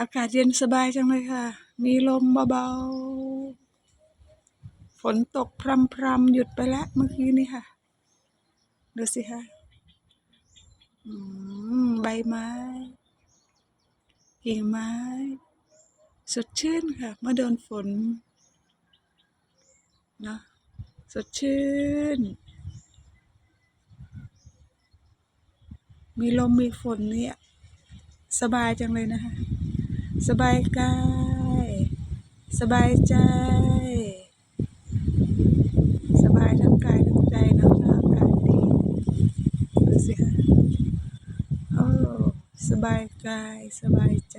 อากาศเย็นสบายจังเลยค่ะ มีลมเบาๆ ฝนตกพรำๆ หยุดไปแล้วเมื่อกี้นี้ค่ะ ดูสิคะใบไม้ กิ่งไม้ สดชื่นค่ะ เมื่อโดนฝน เนาะ สดชื่น มีลมมีฝนเนี่ยสบายจังเลยนะคะ สบายกาย สบายใจ สบายทั้งกายทั้งใจนะคะอากาศดีดูสิคะโอ้สบายกาย สบายใจ